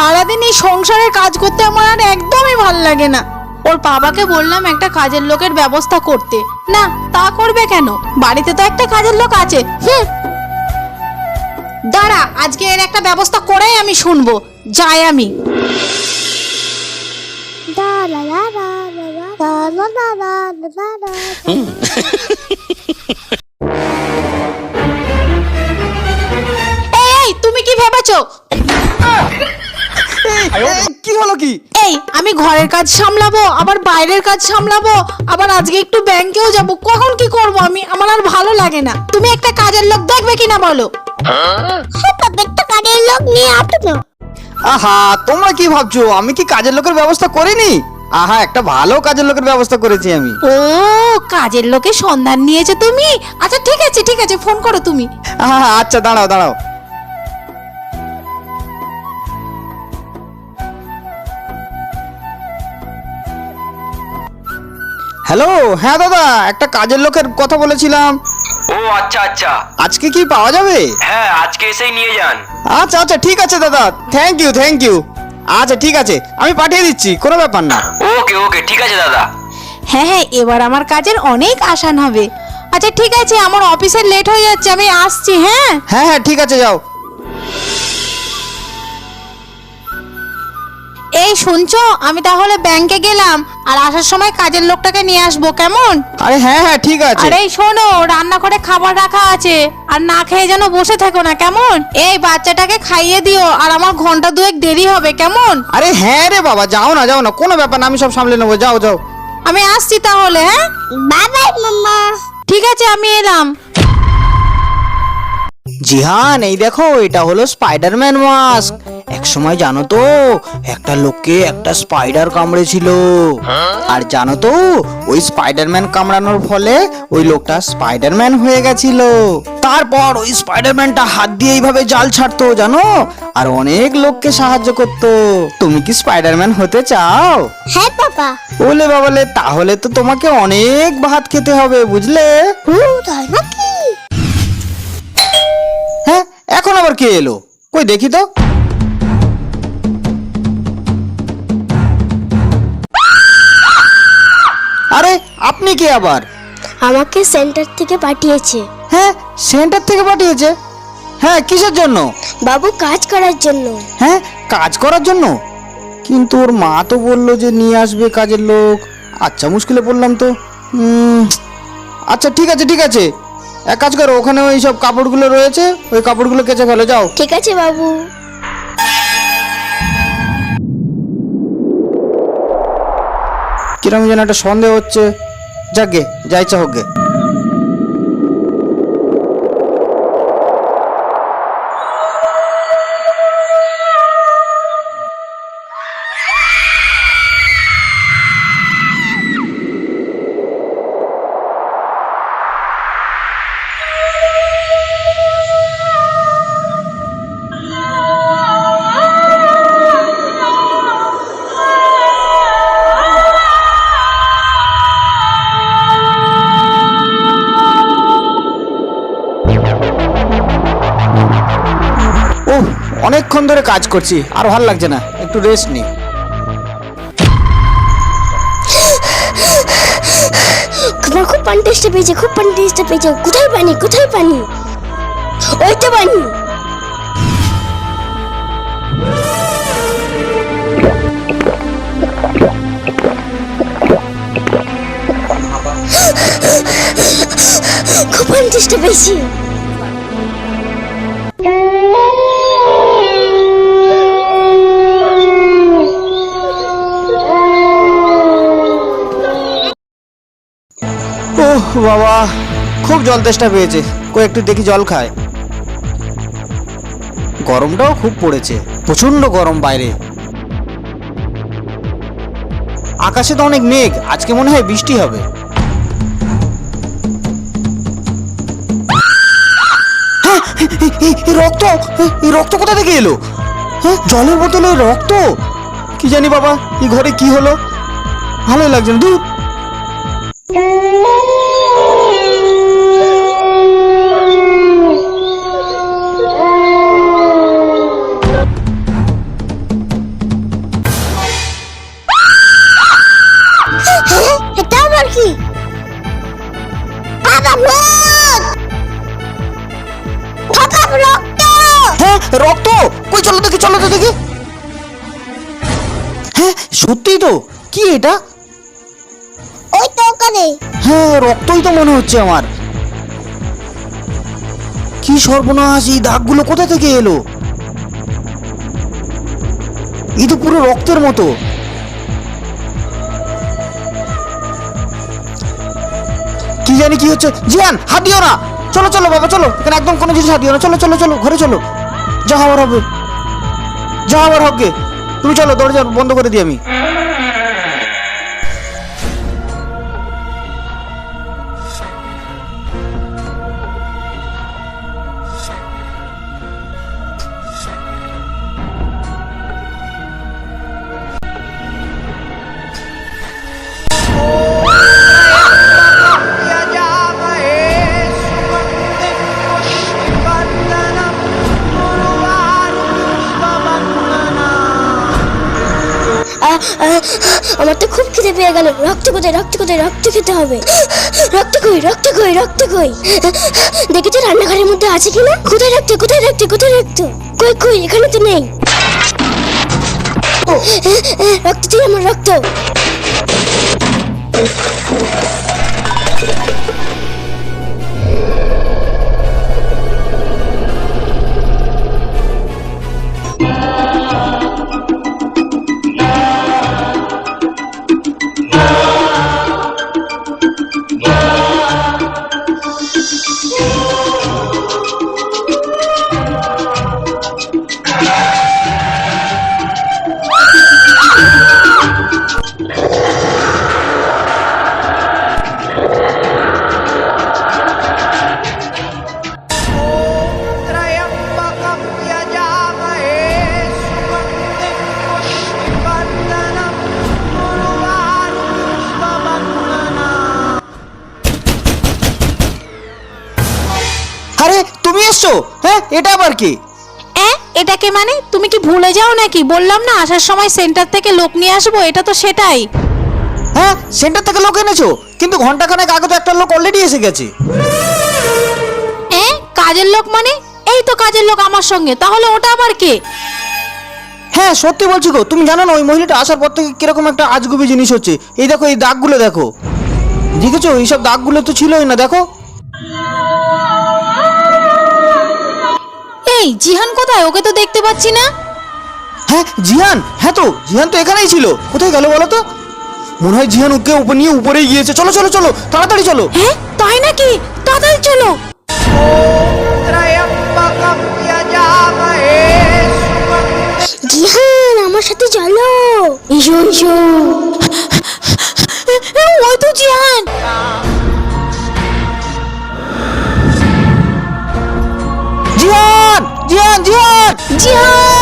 সারাদিন এই সংসারের কাজ করতে আমার আর একদমই ভালো লাগে না ওর বাবাকে বললাম একটা কাজের লোকের ব্যবস্থা করতে না তা করবে কেন বাড়িতে তো একটা কাজের লোক আছে হুম দাঁড়া আজকে এর একটা ব্যবস্থা করেই আমি শুনব যাই আমি এই তুমি কি ভেবেছো কি হলো কি? এই আমি ঘরের কাজ সামলাবো আবার বাইরের কাজ সামলাবো আবার আজকে একটু ব্যাংকেও যাব। কখন কি করব আমি? আমার আর ভালো লাগে না। তুমি একটা কাজের লোক দেখবে কিনা বলো? হ্যাঁ একটা কাজের লোক নিয়ে আসো আহা তোমরা কি ভাবছ? আমি কি কাজের লোকের ব্যবস্থা করিনি? আহা একটা ভালো কাজের লোকের ব্যবস্থা করেছি আমি। ও কাজের লোকের সন্ধান নিয়েছো তুমি? আচ্ছা ঠিক আছে ঠিক আছে ফোন করো তুমি। আহা আচ্ছা দাঁড়াও দাঁড়াও। হ্যালো হ্যাঁ দাদা একটা কাজের লোকের কথা বলেছিলাম। ও আচ্ছা আচ্ছা। আজকে কি পাওয়া যাবে? হ্যাঁ আজকে এসেই নিয়ে যান। আচ্ছা আচ্ছা ঠিক আছে দাদা। থ্যাংক ইউ থ্যাংক ইউ আচ্ছা ঠিক আছে আমি পাঠিয়ে দিচ্ছি কোনো ব্যাপার না। ওকে ওকে ঠিক আছে দাদা। হ্যাঁ হ্যাঁ এবার আমার কাজের অনেক আসান হবে। আচ্ছা ঠিক আছে আমার অফিসের লেট হয়ে যাচ্ছে আমি আসছি হ্যাঁ? হ্যাঁ হ্যাঁ ঠিক আছে যাও। এই শুনছো? আমি তাহলে ব্যাংকে গেলাম আর আসার সময় কাজের লোকটাকে নিয়ে আসব কেমন? আরে হ্যাঁ হ্যাঁ ঠিক আছে। আরে এই শোনো রান্না করে খাবার রাখা আছে আর না খেয়ে যেন বসে থেকো না কেমন? এই বাচ্চাটাকে খাইয়ে দিও আর আমার ঘণ্টা দুয়েক দেরি হবে কেমন? আরে হ্যাঁ রে বাবা যাও না যাও না কোনো ব্যাপার না আমি সব সামলে নেব যাও যাও। আমি আসছি তাহলে হ্যাঁ? Bye mamma. ঠিক আছে আমি এলাম। জিহান এই দেখো এটা হলো স্পাইডারম্যান মাস্ক এক সময় জানো তো একটা লোককে একটা স্পাইডার কামড়েছিল। আর জানো তো ওই স্পাইডারম্যান কামড়ানোর ফলে ওই লোকটা স্পাইডারম্যান হয়ে গেছিল। তারপর ওই স্পাইডারম্যানটা হাত দিয়ে এইভাবে জাল ছাড়তো জানো? আর অনেক লোককে সাহায্য করতো। তুমি কি স্পাইডারম্যান হতে চাও? হ্যাঁ বাবা বলে বাবলে তাহলে তো তোমাকে অনেক ভাত খেতে হবে বুঝলে? হু তাই নাকি হ্যাঁ এখন আবার কে এলো? কই দেখি তো। আরে আপনি কে আবার? আমাকে সেন্টার থেকে পাঠিয়েছে। হ্যাঁ সেন্টার থেকে পাঠিয়েছে? হ্যাঁ কিসের জন্য? বাবু কাজ করার জন্য। হ্যাঁ কাজ করার জন্য? কিন্তু ওর মা তো বলল যে নিয়ে আসবে কাজের লোক। আচ্ছা মুশকিলে পড়লাম তো। আচ্ছা ঠিক আছে ঠিক আছে। এক কাজ করো ওখানে ওই সব কাপড়গুলো রয়েছে ওই কাপড়গুলো কেচে ফেলো যাও। ঠিক আছে বাবু। কিরম যেন একটা সন্দেহ হচ্ছে। যাকে যা ইচ্ছা হোক গে। ধরে কাজ করছি, আর ভালো লাগছে না। একটু রেস্ট নি। খুব পানি টেস্টে পেয়েছে, খুব পানি টেস্টে পেয়েছে। কোথায় পানি কোথায় পানি? ওই তো পানি। খুব পানি টেস্টে পেয়েছি। বাবা খুব জল তেষ্টা পেয়েছে। কই একটু দেখি জল খায়। গরমটাও খুব পড়েছে প্রচণ্ড গরম বাইরে। আকাশে তো অনেক মেঘ আজকে মনে হয় বৃষ্টি হবে। হ্যাঁ, রক্ত রক্ত কোথা থেকে এলো? হ্যাঁ জলের বোতলে রক্ত। কি জানি বাবা এই ঘরে কি হলো? ভালোই লাগছে না দূর। রক্ত? কই চলো দেখি চলো তো দেখি। হ্যাঁ সত্যিই তো। কি এটা? ওই তো ওখানে। হ্যাঁ রক্তই তো মনে হচ্ছে আমার। কি সর্বনাশ এই দাগগুলো কোথা থেকে এলো? এই তো পুরো রক্তের মতো। কি জানি কি হচ্ছে? জিয়ান হাত দিও না। চলো চলো বাবা চলো। এখানে একদম কোনো জিনিস হাত দিও না। চলো চলো চলো ঘরে চলো। যা হবার হবে। যা হবার হবে। তুমি চলো দরজা বন্ধ করে দিই আমি। আমার তো খুব খিদে পেয়ে গেল। রক্ত কোথায় রক্ত কোথায়, রক্ত খেতে হবে। রক্ত কই রক্ত কই রক্ত কই? দেখেছ রান্নাঘরের মধ্যে আছে কিনা? কোথায় রক্ত কোথায় রক্ত কোথায় রক্ত? কই কই, এখানে তো নেই। রক্ত চাই আমার রক্ত। হ্যাঁ এটা আবার কি? এটাকে মানে? তুমি কি ভুলে যাও নাকি? বললাম না আসার সময় সেন্টার থেকে লোক নিয়ে আসব এটা তো সেটাই। হ্যাঁ সেন্টার থেকে লোক এনেছো? কিন্তু ঘন্টাখানেক আগে তো একটা লোক অলরেডি এসে গেছে। এ কাজের লোক মানে? এই তো কাজের লোক আমার সঙ্গে তাহলে ওটা আবার কে? হ্যাঁ সত্যি বলছি গো তুমি জানো না ওই মহিলাটা আসার পর থেকে কীরকম একটা আজগুবি জিনিস হচ্ছে। এই দেখো এই দাগগুলো দেখো। দেখেছ? এইসব দাগগুলো তো ছিলই না দেখো। নেই জিহান কোথায়? ওকে তো দেখতে পাচ্ছি না। হ্যাঁ জিহান। হ্যাঁ তো জিহান তো এখানেই ছিল। কোথায় গেল বলো তো? মনে হয় জিহান ওকে উপর নিয়ে উপরে গিয়েছে। চলো চলো চলো তাড়াতাড়ি চলো। হ্যাঁ তাই নাকি? তাড়াতাড়ি চলো। জিহান আমার সাথে চলো। এসো এসো। ওই তো জিহান। জিহান জিহান জিহান জিহান